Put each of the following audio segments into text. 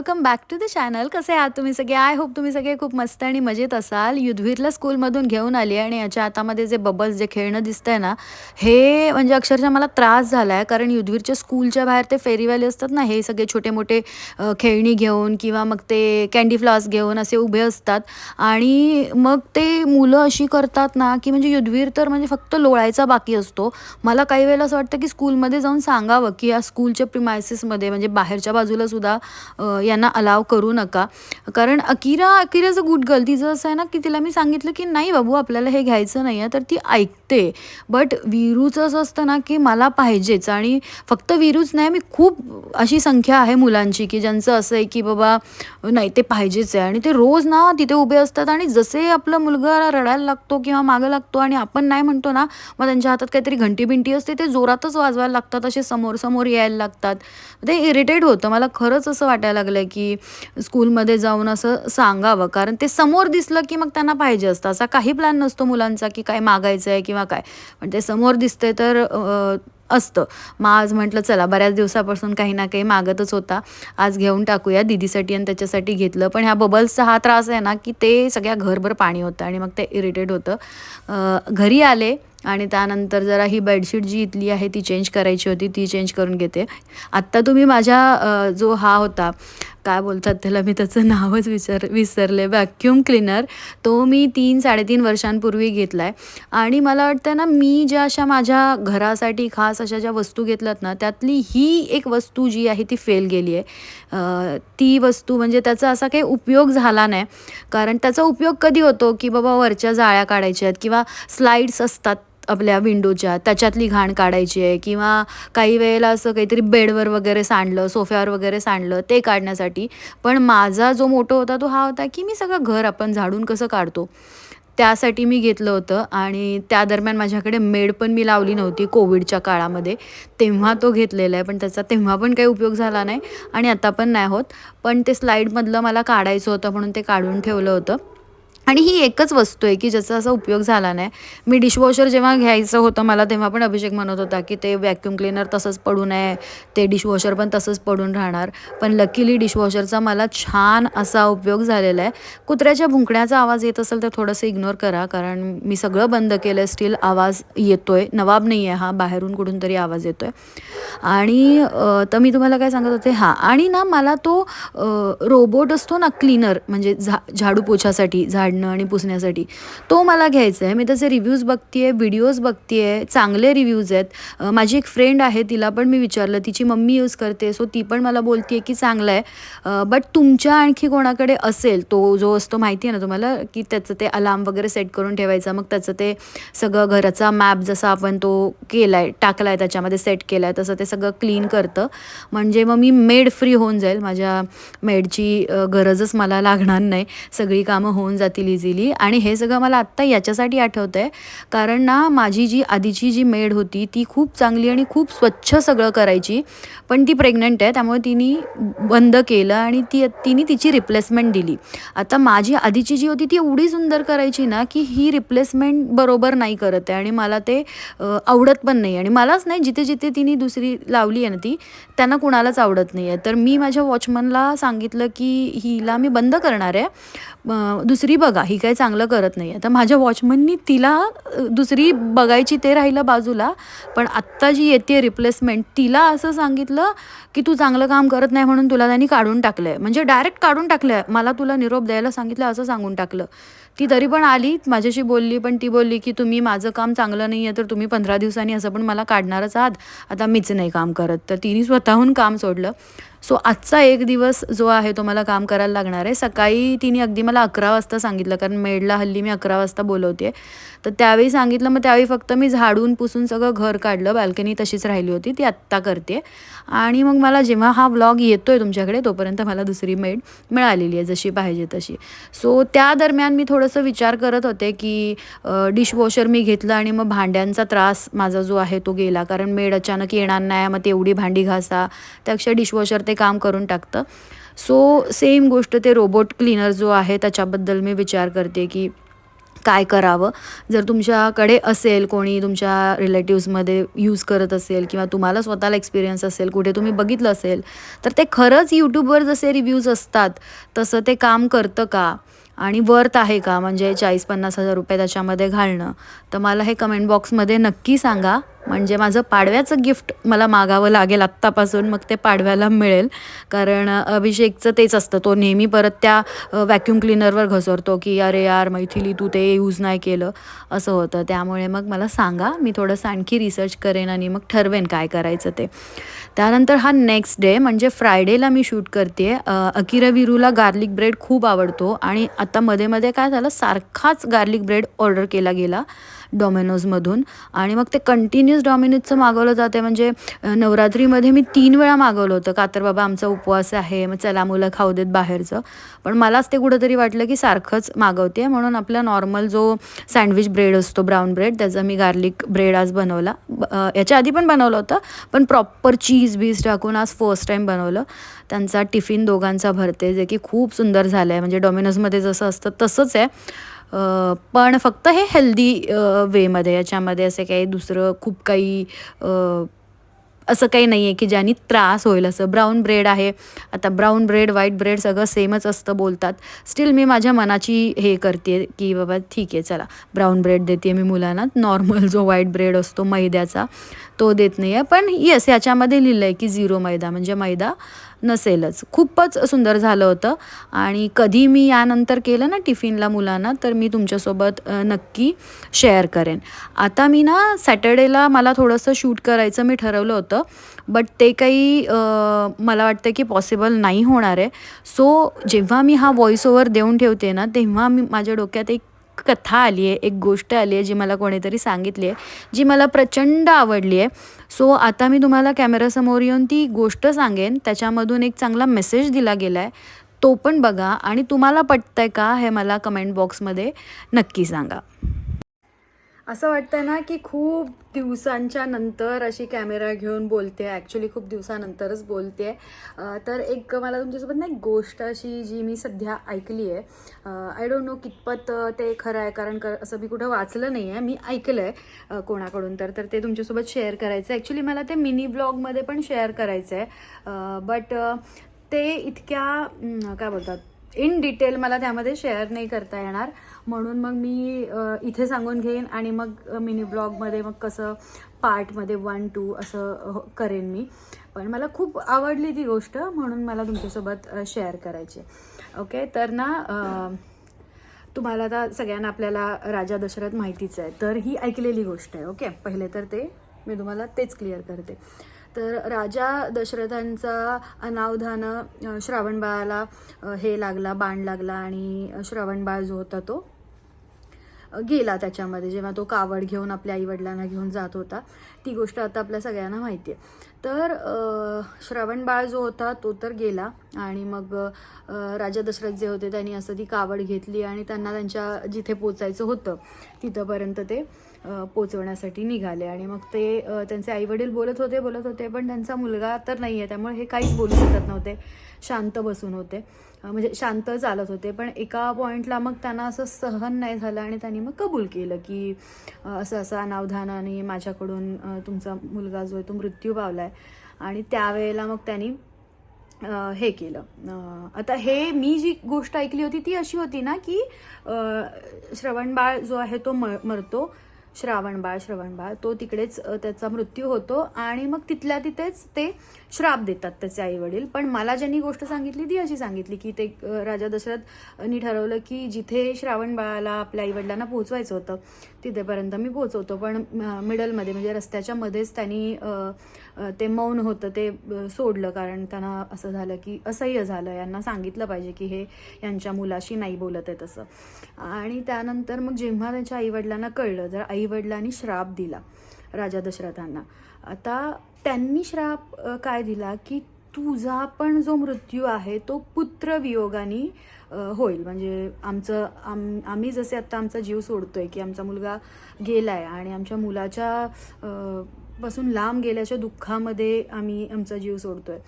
Welcome back to the channel कसे आहात तुम्ही सगळे? आय होप तुम्ही सगळे खूप मस्त आणि मजेत असाल. युद्धवीरला स्कूलमधून घेऊन आली आणि याच्या हातामध्ये जे बबल्स जे खेळणं दिसतंय ना हे म्हणजे अक्षरशः मला त्रास झाला आहे कारण युद्धवीरच्या स्कूलच्या बाहेर ते फेरीवाले असतात ना हे सगळे छोटे मोठे खेळणी घेऊन किंवा मग ते कॅन्डी फ्लॉस घेऊन असे उभे असतात. आणि मग ते मुलं अशी करतात ना की म्हणजे युद्धवीर तर म्हणजे फक्त लोळायचा बाकी असतो. मला काही वेळेला असं वाटतं की स्कूलमध्ये जाऊन सांगावं की या स्कूलच्या प्रिमायसेसमध्ये म्हणजे बाहेरच्या बाजूला सुद्धा यांना अलाव करू नका. कारण अकिरा अकिराचं अ गुड गर्ल तिचं असं आहे ना की तिला मी सांगितलं की नाही बाबू आपल्याला हे घ्यायचं नाही आहे तर ती ऐकते. बट विरूचं असं असतं ना की मला पाहिजेच. आणि फक्त विरूच नाही मी खूप अशी संख्या आहे मुलांची की ज्यांचं असं आहे की बाबा नाही ते पाहिजेच आहे. आणि ते रोज ना तिथे उभे असतात आणि जसे आपला मुलगा रडायला लागतो किंवा मागं लागतो आणि आपण नाही म्हणतो ना मग त्यांच्या हातात काहीतरी घंटी बिंटी असते ते जोरातच वाजवायला लागतात असे समोर समोर यायला लागतात. ते इरिटेट होतं. मला खरंच असं वाटायला लागलं की स्कूलमध्ये जाऊन असं सांगावं. कारण ते समोर दिसलं की मग त्यांना पाहिजे असतं. असा काही प्लॅन नसतो मुलांचा की काय मागायचं आहे किंवा काय. पण ते समोर दिसते तर असतं. मग आज म्हटलं चला बऱ्याच दिवसापासून काही ना काही मागतच होता. आज घेऊन टाकूया. दीदीसाठी आणि त्याच्यासाठी घेतलं. पण ह्या बबल्सचा हा त्रास आहे ना की ते सगळ्या घरभर पाणी होतं आणि मग ते इरिटेट होतं. घरी आले आणि त्यानंतर जरा ही बेडशीट जी इथली आहे ती चेंज करायची होती. ती चेंज करून घेते. आत्ता तुम्ही माझ्या जो हा होता काय बोलतात त्याला? मी त्याचं नावच विसर विसरले. व्हॅक्यूम क्लीनर तो मी तीन साडेतीन वर्षांपूर्वी घेतला आहे आणि मला वाटतं ना मी ज्या अशा माझ्या घरासाठी खास अशा ज्या वस्तू घेतल्यात ना त्यातली ही एक वस्तू जी आहे ती फेल गेली आहे. ती वस्तू म्हणजे त्याचा असा काही उपयोग झाला नाही. कारण त्याचा उपयोग कधी होतो की बाबा वरच्या जाळ्या काढायच्या आहेत किंवा स्लाईड्स असतात. आपल्या विंडोच्या त्याच्यातली घाण काढायची आहे किंवा काही वेळेला असं काहीतरी बेडवर वगैरे सांडलं सोफ्यावर वगैरे सांडलं ते काढण्यासाठी. पण माझा जो मोठा होता तो हा होता की मी सगळं घर आपण झाडून कसं काढतो. त्यासाठी मी घेतलं होतं आणि त्या दरम्यान माझ्याकडे मेड पण मी लावली नव्हती कोविडच्या काळामध्ये. तेव्हा तो घेतलेला आहे पण त्याचा तेव्हा पण काही उपयोग झाला नाही आणि आता पण नाही होत. पण ते स्लाईडमधलं मला काढायचं होतं म्हणून ते काढून ठेवलं होतं. आणि ही एकच वस्तू आहे की ज्याचा असा उपयोग झाला नाही. मी डिशवॉशर जेव्हा घ्यायचं होतं मला तेव्हा पण अभिषेक म्हणत होता की ते व्हॅक्यूम क्लीनर तसंच पडू नये ते डिशवॉशर पण तसंच पडून राहणार. पण लकीली डिशवॉशरचा मला छान असा उपयोग झालेला आहे. कुत्र्याच्या भुंकण्याचा आवाज येत असेल तर थोडंसं इग्नोर करा कारण मी सगळं बंद केलं आहे स्टील आवाज येतो आहे नवाब नाही आहे हा बाहेरून कुठून तरी आवाज येतो आहे आणि तर मी तुम्हाला काय सांगत होते? हां आणि ना मला तो रोबोट असतो ना क्लीनर म्हणजे झा झाडू पोछासाठी झाड काढणं आणि पुसण्यासाठी. तो मला घ्यायचा आहे मी त्याचे रिव्ह्यूज बघते आहे व्हिडिओज बघते आहे चांगले रिव्ह्यूज आहेत. माझी एक फ्रेंड आहे तिला पण मी विचारलं तिची मम्मी यूज करते. सो ती पण मला बोलते आहे की चांगलं आहे बट तुमच्या आणखी कोणाकडे असेल तो जो असतो माहिती आहे ना तुम्हाला की त्याचं ते अलार्म वगैरे सेट करून ठेवायचा मग त्याचं ते सगळं घराचा मॅप जसा आपण तो केला आहे टाकला आहे त्याच्यामध्ये सेट केला आहे तसं ते सगळं क्लीन करतं. म्हणजे मग मी मेड फ्री होऊन जाईल. माझ्या मेडची गरजच मला लागणार नाही. सगळी कामं होऊन जातील. इझिली आणि हे सगळं मला आत्ता याच्यासाठी आठवतं आहे कारण ना माझी जी आधीची जी मेड होती ती खूप चांगली आणि खूप स्वच्छ सगळं करायची. पण ती प्रेग्नंट आहे त्यामुळे तिने बंद केलं आणि ती तिने तिची रिप्लेसमेंट दिली. आता माझी आधीची जी होती ती एवढी सुंदर करायची ना की ही रिप्लेसमेंट बरोबर नाही करत आहे आणि मला ते आवडत पण नाही. आणि मलाच नाही जिथे जिथे तिने दुसरी लावली आहे ना ती त्यांना कुणालाच आवडत नाही आहे. तर मी माझ्या वॉचमनला सांगितलं की हिला मी बंद करणार आहे. दुसरी बघ. ही काही चांगलं करत नाही आहे तर माझ्या वॉचमननी तिला दुसरी बघायची ते राहिलं बाजूला पण आत्ता जी येते रिप्लेसमेंट तिला असं सांगितलं की तू चांगलं काम करत नाही म्हणून तुला त्यांनी काढून टाकलं आहे म्हणजे डायरेक्ट काढून टाकलं आहे मला तुला निरोप द्यायला सांगितलं असं सांगून टाकलं. ती तरी पण आली माझ्याशी बोलली पण ती बोलली की तुम्ही माझं काम चांगलं नाही आहे तर तुम्ही पंधरा दिवसांनी असं पण मला काढणारच आहात. आता मीच नाही काम करत. तर तिने स्वतःहून काम सोडलं. सो आजचा एक दिवस जो आहे तो मला काम करायला लागणार आहे. सकाळी तिने अगदी मला अकरा वाजता सांगितलं कारण मेडला हल्ली मी अकरा वाजता बोलवते. तर त्यावेळी सांगितलं मग त्यावेळी फक्त मी झाडून पुसून सगळं घर काढलं बाल्कनी तशीच राहिली होती ती आत्ता करते. आणि मग मला जेव्हा हा व्लॉग येतो आहे तुमच्याकडे तोपर्यंत मला दुसरी मेड मिळालेली आहे जशी पाहिजे तशी. सो त्या दरम्यान मी थोडंसं विचार करत होते की डिशवॉशर मी घेतलं आणि मग भांड्यांचा त्रास माझा जो आहे तो गेला. कारण मेड अचानक येणार नाही मग तेवढी भांडी घासा. त्यापेक्षा डिशवॉशर ते काम करून टाकतं. सो सेम गोष्ट ते रोबोट क्लीनर जो आहे त्याच्याबद्दल मी विचार करते की काय करावं? जर तुमच्याकडे असेल कोणी तुमच्या रिलेटिव्समध्ये यूज करत असेल किंवा तुम्हाला स्वतःला एक्सपिरियन्स असेल कुठे तुम्ही बघितलं असेल तर ते खरंच यूट्यूबवर जसे रिव्ह्यूज असतात तसं ते काम करतं का? आणि वर्थ आहे का? म्हणजे चाळीस पन्नास हजार रुपये त्याच्यामध्ये घालणं. तर मला हे कमेंट बॉक्समध्ये नक्की सांगा. म्हणजे माझं पाडव्याचं गिफ्ट मला मागावं लागेल आत्तापासून मग ते पाडव्याला मिळेल. कारण अभिषेकचं तेच असतं तो नेहमी परत त्या व्हॅक्यूम क्लिनरवर घसरतो की अरे यार मैथिली तू ते यूज नाही केलं. असं होतं. त्यामुळे मग मला सांगा मी थोडंसं आणखी रिसर्च करेन आणि मग ठरवेन काय करायचं ते. त्यानंतर हा नेक्स्ट डे म्हणजे फ्रायडेला मी शूट करते अकिरा विरूला गार्लिक ब्रेड खूप आवडतो आणि आता मध्ये मध्ये काय झालं सारखाच गार्लिक ब्रेड ऑर्डर केला गेला. डॉमिनोजमधून. आणि मग ते कंटिन्युअस डॉमिनोजचं मागवलं जाते म्हणजे नवरात्रीमध्ये मी तीन वेळा मागवलं होतं. का तर बाबा आमचा उपवास आहे. मग चला मुलं खाऊ देत बाहेरचं. पण मलाच ते कुठंतरी वाटलं की सारखंच मागवते म्हणून आपला नॉर्मल जो सँडविच ब्रेड असतो ब्राऊन ब्रेड त्याचा मी गार्लिक ब्रेड आज बनवला. याच्या आधी पण बनवलं होतं. पण प्रॉपर चीज बीज टाकून आज फर्स्ट टाईम बनवलं. त्यांचा टिफिन दोघांचा भरते. जे की खूप सुंदर झालं आहे म्हणजे डॉमिनोजमध्ये जसं असतं तसंच आहे. पण फक्त हे हेल्दी वेमध्ये याच्यामध्ये असं काही दुसरं खूप काही असं काही नाही आहे की ज्यानी त्रास होईल असं. ब्राऊन ब्रेड आहे. आता ब्राऊन ब्रेड व्हाईट ब्रेड सगळं सेमच असतं बोलतात. स्टील मी माझ्या मनाची हे करते की बाबा ठीक आहे चला. ब्राऊन ब्रेड देते मी मुलांना. नॉर्मल जो व्हाईट ब्रेड असतो मैद्याचा तो देत नाही आहे पण येस याच्यामध्ये लिहिलं आहे की झिरो मैदा म्हणजे मैदा नसेलच. खूपच सुंदर झालं होतं. आणि कधी मी यानंतर केलं ना टिफिनला मुलांना तर मी तुमच्यासोबत नक्की शेअर करेन. आता मी ना सॅटर्डेला मला थोडंसं शूट करायचं मी ठरवलं होतं बट ते काही मला वाटतं की पॉसिबल नाही होणार आहे. सो जेव्हा मी हा व्हॉइस ओव्हर देऊन ठेवते ना तेव्हा मी माझ्या डोक्यात एक कथा आली आहे एक गोष्ट आली आहे जी मला कोणीतरी सांगितली आहे जी मला प्रचंड आवडली आहे. सो आता मी तुम्हाला कॅमेरासमोर येऊन ती गोष्ट सांगेन त्याच्यामधून एक चांगला मेसेज दिला गेला आहे तो पण बघा आणि तुम्हाला पटतंय का हे मला कमेंट बॉक्समध्ये नक्की सांगा. असं वाटतं ना की खूप दिवसांच्या नंतर अशी कॅमेरा घेऊन बोलते. ॲक्च्युली खूप दिवसानंतरच बोलते. तर एक मला तुमच्यासोबत ना एक गोष्ट अशी जी मी सध्या ऐकली आहे. आय डोंट नो कितपत ते खरं आहे कारण क असं मी कुठं वाचलं नाही आहे मी ऐकलं आहे कोणाकडून तर तर ते तुमच्यासोबत शेअर करायचं आहे ॲक्च्युली मला ते मिनी ब्लॉगमध्ये पण शेअर करायचं आहे बट ते इतक्या काय बोलतात? इन डिटेल मला त्यामध्ये शेअर नाही करता येणार. म्हणून मग मी इथे सांगून घेईन आणि मग मिनी ब्लॉगमध्ये मग कसं पार्टमध्ये वन टू असं करेन मी. पण मला खूप आवडली ती गोष्ट म्हणून मला तुमच्यासोबत शेअर करायची. ओके? तर ना तुम्हाला आता सगळ्यांना आपल्याला राजा दशरथ माहितीच आहे. तर ही ऐकलेली गोष्ट आहे. ओके? पहिले तर ते मी तुम्हाला तेच क्लिअर करते. तर राजा दशरथांचा अनावधानं श्रावणबाळाला हे लागला बाण लागला आणि श्रावणबाळ जो होता तो गेला त्याच्यामध्ये. जेव्हा तो कावड घेऊन आपल्या आईवडिलांना घेऊन जात होता ती गोष्ट आता आपल्या सगळ्यांना माहिती आहे तर श्रावणबाळ जो होता तो तर गेला आणि मग राजा दशरथ जे होते त्यांनी असं ती कावड घेतली आणि त्यांना त्यांच्या जिथे पोचायचं होतं तिथंपर्यंत ते पोचवण्यासाठी निघाले. आणि मग ते त्यांचे आईवडील बोलत होते बोलत होते पण त्यांचा मुलगा तर नाही आहे त्यामुळे हे काहीच बोलू शकत नव्हते. शांत बसून होते. म्हणजे शांत चालत होते. पण एका पॉईंटला मग त्यांना असं सहन नाही झालं आणि त्यांनी मग कबूल केलं की असं असं अनावधानाने माझ्याकडून तुमचा मुलगा जो आहे तो मृत्यू पावला आहे आणि त्यावेळेला मग त्यांनी हे केलं. आता हे मी जी गोष्ट ऐकली होती ती अशी होती ना की श्रवणबाळ जो आहे तो म मरतो. श्रावणबाळ श्रवणबाळ तो तिकडेच त्याचा मृत्यू होतो आणि मग तिथल्या तिथेच ते श्राप देतात त्याचे आई वडील पण मला ज्यांनी गोष्ट सांगितली ती अशी सांगितली की ते राजा दशरथनी ठरवलं की जिथे श्रावणबाळाला आपल्या आईवडिलांना पोहोचवायचं होतं तिथेपर्यंत मी पोहोचवतो. पण मिडलमध्ये म्हणजे रस्त्याच्या मध्येच त्यांनी ते मौन होतं ते सोडलं. कारण त्यांना असं झालं की असह्य झालं. यांना सांगितलं पाहिजे की हे यांच्या मुलाशी नाही बोलत आहे तसं. आणि त्यानंतर मग जेव्हा त्यांच्या आईवडिलांना कळलं जर आईवडिलांनी श्राप दिला राजा दशरथांना आता त्यांनी श्राप काय दिला की तुझा पण जो मृत्यू आहे तो पुत्रवियोगाने होईल. म्हणजे आमचं आम आम्ही जसे आत्ता आमचा जीव सोडतोय की आमचा मुलगा गेला आहे आणि आमच्या मुलाच्या पासून लांब गेल्याच्या दुःखामध्ये आम्ही आमचा जीव सोडतोय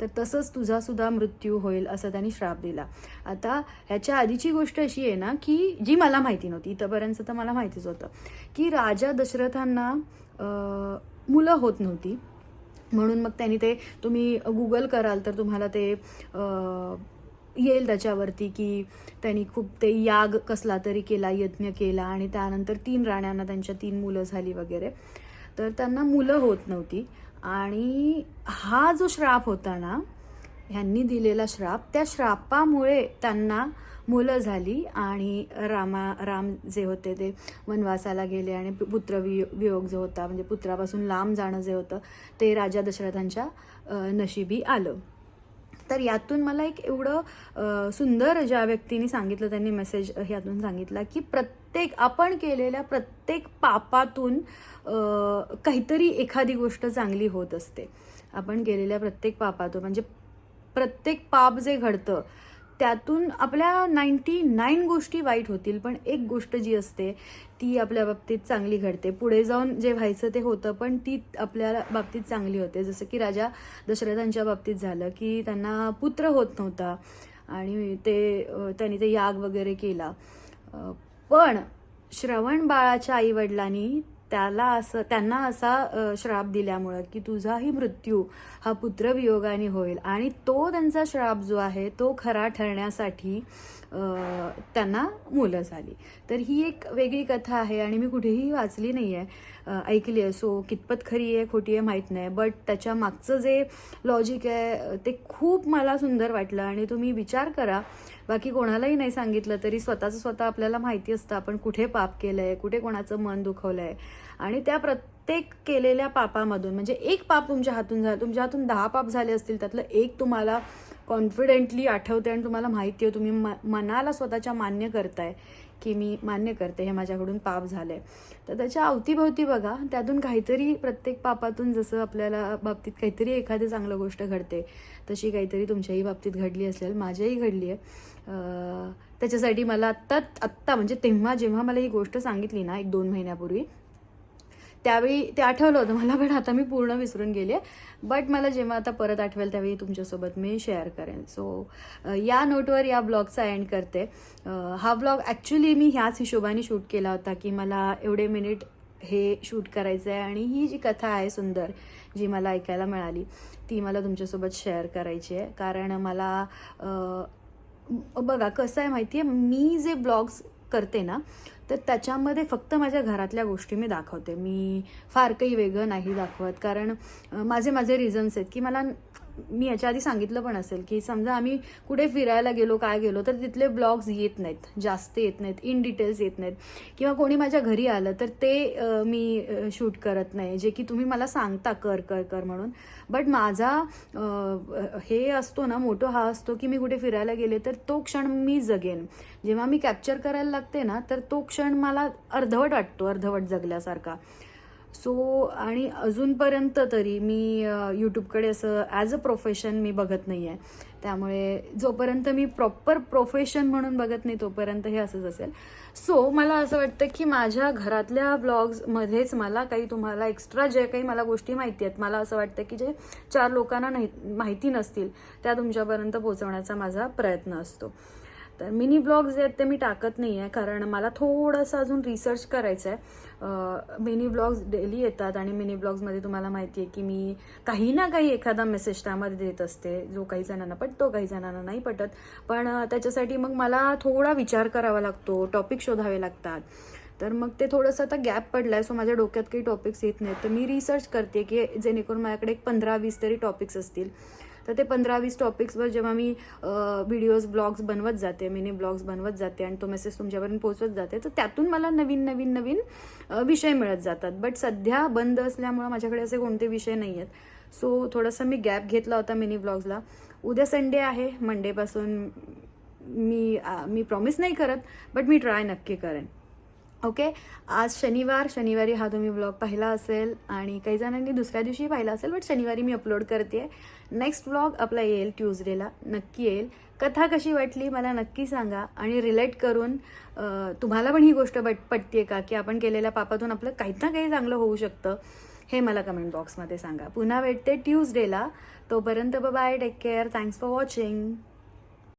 तर तसंच तुझासुद्धा मृत्यू होईल असं त्यांनी श्राप दिला. आता ह्याच्या आधीची गोष्ट अशी आहे ना की जी मला माहिती नव्हती इथंपर्यंत तर मला माहितीच होतं की राजा दशरथांना मुलं होत नव्हती. म्हणून मग त्यांनी ते तुम्ही गुगल कराल तर तुम्हाला ते येईल त्याच्यावरती की त्यांनी खूप ते याग कसला तरी केला यज्ञ केला आणि त्यानंतर तीन राण्यांना त्यांच्या तीन मुलं झाली वगैरे. तर त्यांना मुलं होत नव्हती. आणि हा जो श्राप होता ना ह्यांनी दिलेला श्राप त्या श्रापामुळे त्यांना मुलं झाली आणि रामा राम जे होते ते वनवासाला गेले आणि पुत्र वियोग जो होता म्हणजे पुत्रापासून लांब जाणं जे होतं ते राजा दशरथांच्या नशिबी आलं. तर यातून मला एक एवढं सुंदर ज्या व्यक्तीने सांगितलं त्यांनी मेसेज ह्यातून सांगितला की प्रत्येक आपण केलेल्या प्रत्येक पापातून काहीतरी एखादी गोष्ट चांगली होत असते. आपण केलेल्या प्रत्येक पापातून म्हणजे प्रत्येक पाप जे घडतं त्यातून आपल्या नाईन्टी नाईन गोष्टी वाईट होतील पण एक गोष्ट जी असते ती आपल्या बाबतीत चांगली घडते. पुढे जाऊन जे व्हायचं ते होतं पण ती आपल्या बाबतीत चांगली होते. जसं की राजा दशरथांच्या बाबतीत झालं की त्यांना पुत्र होत नव्हता आणि ते त्यांनी ते याग वगैरे केला. पण श्रवण बाळाच्या आईवडिलांनी त्याला असं त्यांना असा श्राप दिल्यामुळं की तुझाही मृत्यू हा पुत्रवियोगाने होईल. आणि तो त्यांचा श्राप जो आहे तो खरा ठरण्यासाठी त्यांना मुलं झाली. तर ही एक वेगळी कथा आहे आणि मी कुठेही वाचली नाही आहे ऐकली आहे. सो कितपत खरी आहे खोटी आहे माहीत नाही. बट त्याच्या मागचं जे लॉजिक आहे ते खूप मला सुंदर वाटलं. आणि तुम्ही विचार करा. बाकी कोणालाही नाही सांगितलं तरी स्वतःचं स्वतः आपल्याला माहिती असतं. आपण कुठे पाप केलं आहे कुठे कोणाचं मन दुखवलं आहे आणि त्या प्रत्येक केलेल्या पापामधून म्हणजे एक पाप तुमच्या हातून झालं. तुमच्या हातून दहा पाप झाले असतील त्यातलं एक तुम्हाला कॉन्फिडेंटली आठवते आणि तुम्हाला माहिती आहे. तुम्ही म मनाला स्वतःच्या मान्य करताय. की मी मान्य करते हे माझ्याकडून पाप झालं आहे तर त्याच्या अवतीभोवती बघा त्यातून काहीतरी प्रत्येक पापातून जसं आपल्याला बाबतीत काहीतरी एखादी चांगलं गोष्ट घडते तशी काहीतरी तुमच्याही बाबतीत घडली असेल माझ्याही घडली आहे. त्याच्यासाठी मला आत्ता आत्ता म्हणजे तेव्हा जेव्हा मला ही गोष्ट सांगितली ना एक दोन महिन्यापूर्वी त्यावेळी ते आठवलं होतं मला पण आता मी पूर्ण विसरून गेले बट मला जेव्हा आता परत आठवेल त्यावेळी तुमच्यासोबत मी शेअर करेन. सो या नोटवर या ब्लॉगचा एंड करते. हा ब्लॉग ॲक्च्युली मी ह्याच हिशोबाने शूट केला होता की मला एवढे मिनिट हे शूट करायचं आहे आणि ही जी कथा आहे सुंदर जी मला ऐकायला मिळाली ती मला तुमच्यासोबत शेअर करायची आहे. कारण मला बघा कसं आहे माहिती आहे मी जे ब्लॉग्स करते ना तर त्याच्यामध्ये फक्त माझ्या घरातल्या गोष्टी मी दाखवते. मी फार काही वेगळं नाही दाखवत. कारण माझे माझे रिझन्स आहेत की मला मी याच्या आधी सांगितलं पण असेल की समजा आम्ही कुठे फिरायला गेलो काय गेलो तर तिथले ब्लॉग्स येत नाहीत जास्त येत नाहीत इन डिटेल्स येत नाहीत. किंवा कोणी माझ्या घरी आलं तर ते मी शूट करत नाही. जे की तुम्ही मला सांगता कर कर कर म्हणून. बट माझा हे असतो ना मोठो हा असतो की मी कुठे फिरायला गेले तर तो क्षण मी जगेन. जेव्हा मी कॅप्चर करायला लागते ना तर तो क्षण मला अर्धवट वाटतो अर्धवट जगल्यासारखा. सो आणि अजूनपर्यंत तरी मी यूट्यूबकडे असं ॲज अ प्रोफेशन मी बघत नाही आहे त्यामुळे जोपर्यंत मी प्रॉपर प्रोफेशन म्हणून बघत नाही तोपर्यंत हे असंच असेल. सो मला असं वाटतं की माझ्या घरातल्या ब्लॉग्समध्येच मला काही तुम्हाला एक्स्ट्रा जे काही मला गोष्टी माहिती आहेत मला असं वाटतं की जे चार लोकांना नाही माहिती नसतील त्या तुमच्यापर्यंत पोहोचवण्याचा माझा प्रयत्न असतो. तर मिनी ब्लॉग्स आहेत ते मी टाकत नाही आहे कारण मला थोडंसं अजून रिसर्च करायचं आहे मिनी ब्लॉग्स डेली येतात आणि मिनी ब्लॉग्समध्ये तुम्हाला माहिती आहे की मी काही ना काही एखादा मेसेज त्यामध्ये देत असते जो काही जणांना पटतो काही जणांना नाही पटत. पण त्याच्यासाठी मग मला थोडा विचार करावा लागतो टॉपिक शोधावे लागतात. तर मग ते थोडंसं आता गॅप पडला आहे सो माझ्या डोक्यात काही टॉपिक्स येत नाहीत. तर मी रिसर्च करते की जेणेकरून माझ्याकडे एक पंधरा वीस तरी टॉपिक्स असतील. तर ते पंधरा वीस टॉपिक्सवर जेव्हा मी व्हिडिओज ब्लॉग्स बनवत जाते मिनी ब्लॉग्स बनवत जाते आणि तो मेसेज तुमच्यापर्यंत पोहोचवत जाते तर त्यातून मला नवीन नवीन नवीन विषय मिळत जातात. बट सध्या बंद असल्यामुळं माझ्याकडे असे कोणते विषय नाही आहेत सो थोडासा मी गॅप घेतला होता मिनी ब्लॉग्सला उद्या संडे आहे. मंडेपासून मी मी प्रॉमिस नाही करत बट मी ट्राय नक्की करेन. ओके? आज शनिवार शनिवारी हा तुम्ही ब्लॉग पाहिला असेल आणि काही जणांनी दुसऱ्या दिवशी पाहिला असेल बट शनिवारी मी अपलोड करते नेक्स्ट ब्लॉग आपला येईल ट्यूजडेला नक्की येईल. कथा कशी वाटली मला नक्की सांगा आणि रिलेट करून तुम्हाला पण ही गोष्ट पट पटते का? की आपण केलेल्या पापातून आपलं काही ना काही चांगलं होऊ शकतं हे मला कमेंट बॉक्समध्ये सांगा. पुन्हा भेटते ट्यूजडेला तोपर्यंत bye take care thanks for watching